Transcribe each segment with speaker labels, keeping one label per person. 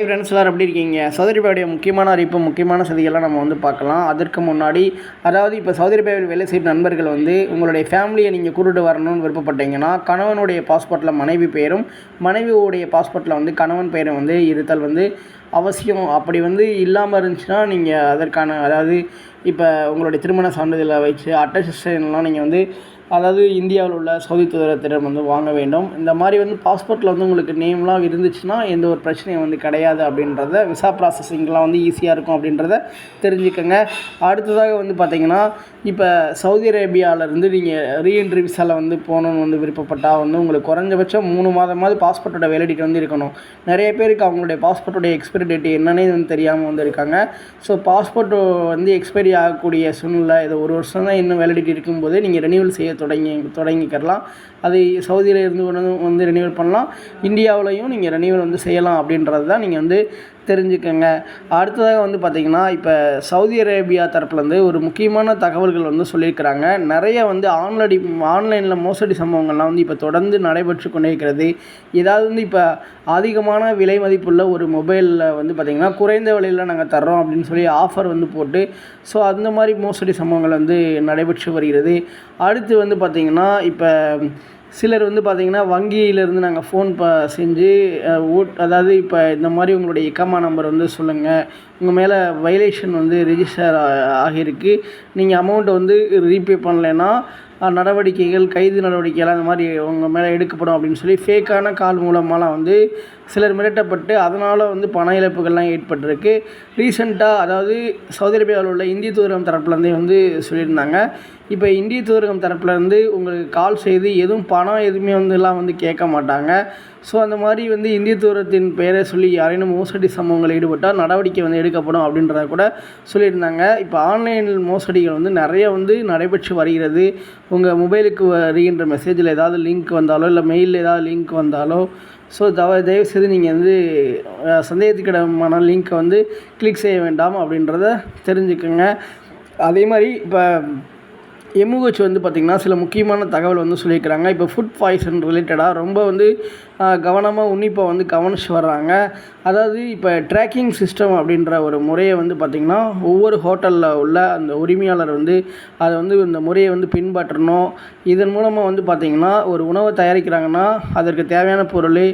Speaker 1: Hi friends எல்லோரும் எப்படி இருக்கீங்க? சவுதி அரேபியாவுடைய முக்கியமான அறிவிப்பு முக்கியமான செய்திகள்லாம் நம்ம வந்து பார்க்கலாம். அதற்கு முன்னாடி அதாவது இப்போ சவுதி அரேபியாவில் வேலை செய்யும் நண்பர்கள் வந்து உங்களுடைய ஃபேமிலியை நீங்கள் கூட்டிட்டு வரணும்னு விருப்பப்பட்டீங்கன்னா கணவனுடைய பாஸ்போர்ட்டில் மனைவி பெயரும் மனைவியோடைய பாஸ்போர்ட்டில் வந்து கணவன் பெயரும் வந்து இருத்தல் வந்து அவசியம். அப்படி வந்து இல்லாமல் இருந்துச்சுன்னா நீங்கள் அதற்கான அதாவது இப்போ உங்களுடைய திருமண சான்றிதழை வச்சு அட்டஸ்டேஷன்லாம் நீங்கள் வந்து அதாவது இந்தியாவில் உள்ள சவுதி தூதரத்திடம் வந்து வாங்க வேண்டும். இந்த மாதிரி வந்து பாஸ்போர்ட்டில் வந்து உங்களுக்கு நேம்லாம் இருந்துச்சுன்னா எந்த ஒரு பிரச்சனையும் வந்து கிடையாது அப்படின்றத விசா ப்ராசஸிங்லாம் வந்து ஈஸியாக இருக்கும் அப்படின்றத தெரிஞ்சுக்கோங்க. அடுத்ததாக வந்து பார்த்திங்கன்னா இப்போ சவுதி அரேபியாவிலேருந்து நீங்கள் ரீஎன்ட்ரி விசாவில் வந்து போகணுன்னு வந்து விருப்பப்பட்டால் வந்து உங்களுக்கு குறைஞ்சபட்சம் மூணு மாதமாவது பாஸ்போர்ட்டோட வேலிடிட்டி வந்து இருக்கணும். நிறைய பேருக்கு அவங்களுடைய பாஸ்போர்ட்டோடைய எக்ஸ்பைரி டேட் என்னன்னே வந்து தெரியாமல் வந்து இருக்காங்க. ஸோ பாஸ்போர்ட் வந்து எக்ஸ்பைரி ஆகக்கூடிய சூழ்நிலை இது ஒரு வருஷம் தான் இன்னும் வேலிடிட்டி இருக்கும்போது நீங்கள் ரெனியூவல் செய்ய தொடங்கி தொடங்கிக்கிறலாம். அது சவுதியில் இருந்து வந்து ரெனியூவல் பண்ணலாம். இந்தியாவிலையும் நீங்கள் ரெனியூவல் வந்து செய்யலாம் அப்படின்றது தான் நீங்கள் வந்து தெரிஞ்சுக்கோங்க. அடுத்ததாக வந்து பார்த்திங்கன்னா இப்போ சவுதி அரேபியா தரப்புலேருந்து ஒரு முக்கியமான தகவல்கள் வந்து சொல்லியிருக்கிறாங்க. நிறைய வந்து ஆன்லடி ஆன்லைனில் மோசடி சம்பவங்கள்லாம் வந்து இப்போ தொடர்ந்து நடைபெற்று கொண்டே இருக்கிறது. ஏதாவது வந்து இப்போ அதிகமான விலை மதிப்புள்ள ஒரு மொபைலில் வந்து பார்த்திங்கன்னா குறைந்த விலையில் நாங்கள் தர்றோம் அப்படின்னு சொல்லி ஆஃபர் வந்து போட்டு ஸோ அந்த மாதிரி மோசடி சம்பவங்கள் வந்து நடைபெற்று வருகிறது. அடுத்து வந்து பார்த்திங்கன்னா இப்போ சிலர் வந்து பார்த்திங்கன்னா வங்கியிலேருந்து நாங்கள் ஃபோன் ப செஞ்சு ஓட் அதாவது இப்போ இந்த மாதிரி உங்களுடைய இக்கமா நம்பர் வந்து சொல்லுங்கள் உங்கள் மேலே வைலேஷன் வந்து ரிஜிஸ்டர் ஆகியிருக்கு. நீங்கள் அமௌண்ட்டை வந்து ரீபே பண்ணலைன்னா நடவடிக்கைகள் கைது நடவடிக்கைகள் அந்த மாதிரி உங்கள் மேலே எடுக்கப்படும் அப்படின்னு சொல்லி ஃபேக்கான கால் மூலமாலாம் வந்து சிலர் மிரட்டப்பட்டு அதனால் வந்து பண இழப்புகள்லாம் ஏற்பட்டிருக்கு. ரீசெண்டாக அதாவது சவுதி அரேபியாவில் உள்ள இந்திய தூதரகம் தரப்புலேருந்தே வந்து சொல்லியிருந்தாங்க. இப்போ இந்திய தூதரகம் தரப்புலேருந்து உங்களுக்கு கால் செய்து எதுவும் பணம் எதுவுமே வந்து எல்லாம் வந்து கேட்க மாட்டாங்க. ஸோ அந்த மாதிரி வந்து இந்திய தூரத்தின் பெயரை சொல்லி யாரேனும் மோசடி சம்பவங்கள் ஈடுபட்டால் நடவடிக்கை வந்து எடுக்கப்படும் அப்படின்றத கூட சொல்லியிருந்தாங்க. இப்போ ஆன்லைன் மோசடிகள் வந்து நிறைய வந்து நடைபெற்று வருகிறது. உங்கள் மொபைலுக்கு வருகின்ற மெசேஜில் ஏதாவது லிங்க் வந்தாலோ இல்லை மெயிலில் ஏதாவது லிங்க் வந்தாலோ ஸோ தவ தயவுசெய்து நீங்கள் வந்து சந்தேகத்துக்கிடமான லிங்க்கை வந்து கிளிக் செய்ய வேண்டாம் அப்படின்றத தெரிஞ்சுக்கோங்க. அதே மாதிரி இப்போ எம்ஓஹெச் வந்து பார்த்திங்கன்னா சில முக்கியமான தகவல் வந்து சொல்லியிருக்கிறாங்க. இப்போ ஃபுட் பாய்சன் ரிலேட்டடாக ரொம்ப வந்து கவனமாக உன்னிப்பாக வந்து கவனிச்சு வர்றாங்க. அதாவது இப்போ ட்ராக்கிங் சிஸ்டம் அப்படின்ற ஒரு முறையை வந்து பார்த்திங்கன்னா ஒவ்வொரு ஹோட்டலில் உள்ள அந்த உரிமையாளர் வந்து அதை வந்து இந்த முறையை வந்து பின்பற்றணும். இதன் மூலமாக வந்து பார்த்திங்கன்னா ஒரு உணவை தயாரிக்கிறாங்கன்னா அதற்கு தேவையான பொருள்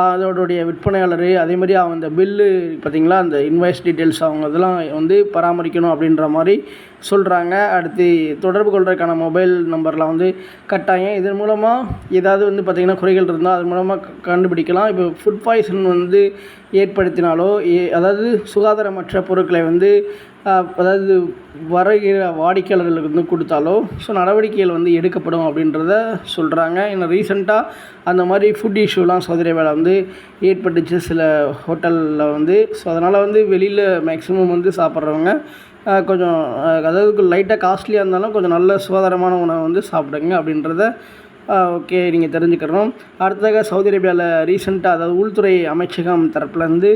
Speaker 1: அதோடைய விற்பனையாளர் அதே மாதிரி அந்த பில்லு பார்த்திங்களா அந்த இன்வாய்ஸ் டீட்டெயில்ஸ் அவங்க இதெல்லாம் வந்து பராமரிக்கணும் அப்படின்ற மாதிரி சொல்கிறாங்க அடுத்து தொடர்பு கொள்கிறதுக்கான மொபைல் நம்பர்லாம் வந்து கட்டாயம். இதன் மூலமாக ஏதாவது வந்து பார்த்திங்கன்னா குறைகள் இருந்தால் அதன் மூலமாக கண்டுபிடிக்கலாம். இப்போ ஃபுட் பாய்சன் வந்து ஏற்படுத்தினாலோ ஏ அதாவது சுகாதாரமற்ற பொருட்களை வந்து அதாவது வருகிற வாடிக்கையாளர்களுக்கு வந்து கொடுத்தாலோ ஸோ நடவடிக்கைகள் வந்து எடுக்கப்படும் அப்படின்றத சொல்கிறாங்க இன்னும் ரீசெண்டாக அந்த மாதிரி ஃபுட் இஷ்யூலாம் சவுதி வேலை வந்து ஏற்பட்டுச்சு. சில ஹோட்டலில் வந்து. ஸோ அதனால் வந்து வெளியில் மேக்ஸிமம் வந்து சாப்பிட்றவங்க கொஞ்சம் அதாவது லைட்டாக காஸ்ட்லியாக இருந்தாலும் கொஞ்சம் நல்ல சுகாதாரமான உணவை வந்து சாப்பிடுங்க அப்படின்றத ஓகே நீங்கள் தெரிஞ்சுக்கிறோம். அடுத்ததாக சவுதி அரேபியாவில் ரீசெண்டாக அதாவது உள்துறை அமைச்சகம் தரப்புலேருந்து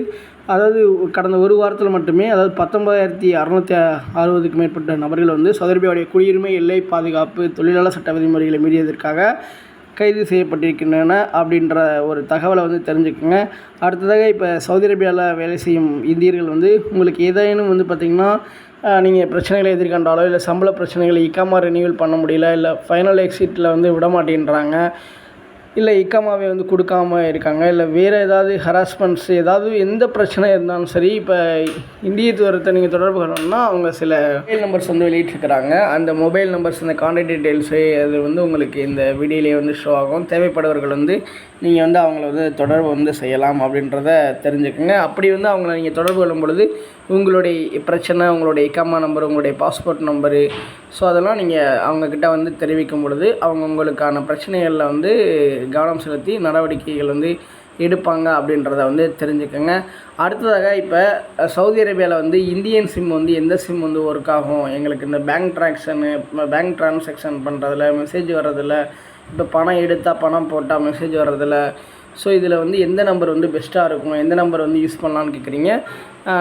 Speaker 1: அதாவது கடந்த ஒரு வாரத்தில் மட்டுமே அதாவது பத்தொம்பதாயிரத்தி அறநூற்றி அறுபதுக்கு மேற்பட்ட நபர்கள் வந்து சவுதி அரேபியாவுடைய குடியுரிமை எல்லை பாதுகாப்பு தொழிலாளர் சட்ட விதிமுறைகளை மீறியதற்காக கைது செய்யப்பட்டிருக்கின்றன அப்படின்ற ஒரு தகவலை வந்து தெரிஞ்சுக்கோங்க. அடுத்ததாக இப்போ சவுதி அரேபியாவில் வேலை செய்யும் இந்தியர்கள் வந்து உங்களுக்கு ஏதேனும் வந்து பார்த்திங்கன்னா நீங்கள் பிரச்சனைகளை எதிர்கொண்டாலோ இல்லை சம்பள பிரச்சனைகளை இக்காமா ரினியூவல் பண்ண முடியல இல்லை ஃபைனல் எக்ஸிட்டில் வந்து விட மாட்டேன்றாங்க இல்லை இக்கமாவே வந்து கொடுக்காம இருக்காங்க இல்லை வேறு ஏதாவது ஹராஸ்மெண்ட்ஸ் ஏதாவது எந்த பிரச்சனை இருந்தாலும் சரி இப்போ இந்திய தூரத்தை நீங்கள் தொடர்பு கொள்ளணும்னா அவங்க சில மொபைல் நம்பர்ஸ் வந்து வெளியிட்டிருக்கிறாங்க. அந்த மொபைல் நம்பர்ஸ் இந்த கான்டாக்ட் டீட்டெயில்ஸு அது வந்து உங்களுக்கு இந்த வீடியோலேயே வந்து ஷோ ஆகும். தேவைப்படுவர்கள் வந்து நீங்கள் வந்து அவங்கள வந்து தொடர்பு வந்து செய்யலாம் அப்படின்றத தெரிஞ்சுக்கோங்க. அப்படி வந்து அவங்கள நீங்கள் தொடர்பு கொள்ளும் பொழுது உங்களுடைய பிரச்சனை உங்களுடைய இக்கம்மா நம்பர் உங்களுடைய பாஸ்போர்ட் நம்பரு ஸோ அதெல்லாம் நீங்கள் அவங்கக்கிட்ட வந்து தெரிவிக்கும் பொழுது அவங்க உங்களுக்கான பிரச்சனைகளில் வந்து கவனம் செலுத்தி நடவடிக்கைகள் வந்து எடுப்பாங்க அப்படின்றத வந்து தெரிஞ்சுக்கோங்க. அடுத்ததாக இப்போ சவுதி அரேபியாவில் வந்து இந்தியன் சிம் வந்து எந்த சிம் வந்து ஒர்க் ஆகும்? எங்களுக்கு இந்த பேங்க் ட்ரான்ஸனு பேங்க் ட்ரான்சாக்ஷன் பண்ணுறதில் மெசேஜ் வர்றதில்ல இப்போ பணம் எடுத்தால் பணம் போட்டால் மெசேஜ் வர்றதில்ல ஸோ இதில் வந்து எந்த நம்பர் வந்து பெஸ்ட்டாக இருக்கும்? எந்த நம்பர் வந்து யூஸ் பண்ணலான்னு கேட்குறீங்க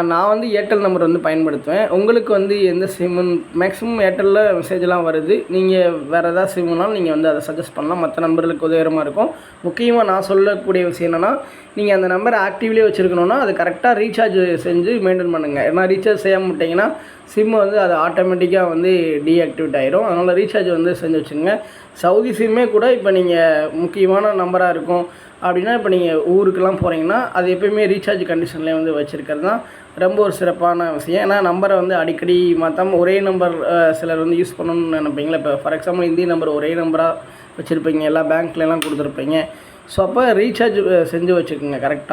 Speaker 1: நான் வந்து ஏர்டெல் நம்பர் வந்து பயன்படுத்துவேன். உங்களுக்கு வந்து எந்த சிம்மு மேக்ஸிமம் ஏர்டெல்லில் மெசேஜ்லாம் வருது. நீங்கள் வேறு ஏதாவது சிம்முனாலும் நீங்கள் வந்து அதை சஜஸ்ட் பண்ணலாம். மற்ற நம்பர்களுக்கு உதவிகரமாக இருக்கும். முக்கியமாக நான் சொல்லக்கூடிய விஷயம் என்னென்னா நீங்கள் அந்த நம்பரை ஆக்டிவ்லேயே வச்சுருக்கணுன்னா அது கரெக்டாக ரீசார்ஜ் செஞ்சு மெயின்டைன் பண்ணுங்கள் ஏன்னா ரீசார்ஜ் செய்ய விட்டிங்கன்னா சிம்மு வந்து அது ஆட்டோமேட்டிக்காக வந்து டீஆக்டிவேட் ஆகிரும் அதனால் ரீசார்ஜ் வந்து செஞ்சு வச்சுங்க சவுதி சிம்மே கூட இப்போ நீங்கள் முக்கியமான நம்பராக இருக்கும். அப்படின்னா இப்போ நீங்கள் ஊருக்கெலாம் போகிறீங்கன்னா அது எப்பயுமே ரீசார்ஜ் கண்டிஷன்லேயே வந்து வச்சுருக்கிறது தான் ரொம்ப ஒரு சிறப்பான விஷயம். ஏன்னா நம்பரை வந்து அடிக்கடி மாற்றாம ஒரே நம்பர் சிலர் வந்து யூஸ் பண்ணணும்னு நினைப்பீங்களா? இப்போ ஃபார் எக்ஸாம்பிள் இந்திய நம்பர் ஒரே நம்பராக வச்சுருப்பீங்க. எல்லா பேங்க்லலாம் கொடுத்துருப்பீங்க. ஸோ அப்போ ரீசார்ஜ் செஞ்சு வச்சுக்கோங்க கரெக்டாக